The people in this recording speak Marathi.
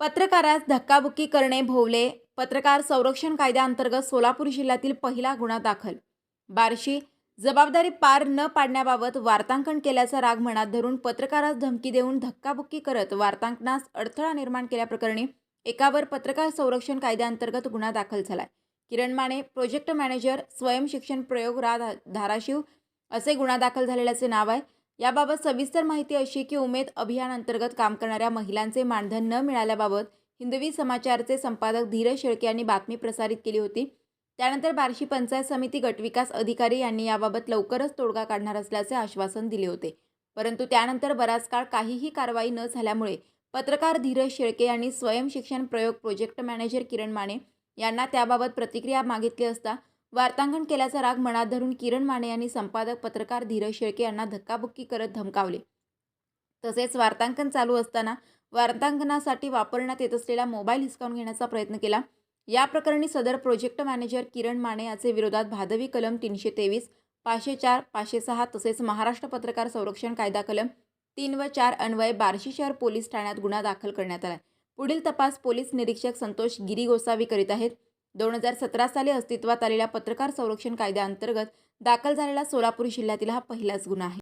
पत्रकारास धक्काबुक्की करणे भोवले. पत्रकार संरक्षण कायद्याअंतर्गत सोलापूर जिल्ह्यातील पहिला गुन्हा दाखल. बार्शी जबाबदारी पार न पाडण्याबाबत वार्तांकन केल्याचा राग मनात धरून पत्रकारास धमकी देऊन धक्काबुक्की करत वार्तांकनास अडथळा निर्माण केल्याप्रकरणी एकावर पत्रकार संरक्षण कायद्याअंतर्गत गुन्हा दाखल झालाय. किरण माने प्रोजेक्ट मॅनेजर स्वयंशिक्षण प्रयोग रा धाराशिव असे गुन्हा दाखल झालेल्याचे नाव आहे. याबाबत सविस्तर माहिती अशी की उमेद अभियानांतर्गत काम करणाऱ्या महिलांचे मानधन न मिळाल्याबाबत हिंदवी समाचारचे संपादक धीरज शेळके यांनी बातमी प्रसारित केली होती. त्यानंतर बार्शी पंचायत समिती गटविकास अधिकारी यांनी याबाबत लवकरच तोडगा काढणार असल्याचे आश्वासन दिले होते. परंतु त्यानंतर बराच काळ काहीही कारवाई न झाल्यामुळे पत्रकार धीरज शेळके यांनी स्वयंशिक्षण प्रयोग प्रोजेक्ट मॅनेजर किरण माने यांना त्याबाबत प्रतिक्रिया मागितली असता वार्तांकन केल्याचा राग मनात धरून किरण माने यांनी संपादक पत्रकार धीरज शेळके यांना धक्काबुक्की करत धमकावले. तसेच वार्तांकन चालू असताना वार्तांकनासाठी वापरण्यात येत असलेला मोबाईल हिसकावून घेण्याचा प्रयत्न केला. या प्रकरणी सदर प्रोजेक्ट मॅनेजर किरण माने याचे विरोधात भादवी कलम तीनशे तेवीस पाचशे चार पाचशे सहा तसेच महाराष्ट्र पत्रकार संरक्षण कायदा कलम तीन व चार अन्वये बार्शी शहर पोलीस ठाण्यात गुन्हा दाखल करण्यात आला. पुढील तपास पोलीस निरीक्षक संतोष गिरी गोसावी करीत आहेत. दोन हजार सतरा साली अस्तित्वात आलेल्या पत्रकार संरक्षण कायद्याअंतर्गत दाखल झालेला सोलापूर जिल्ह्यातील हा पहिलाच गुन्हा आहे.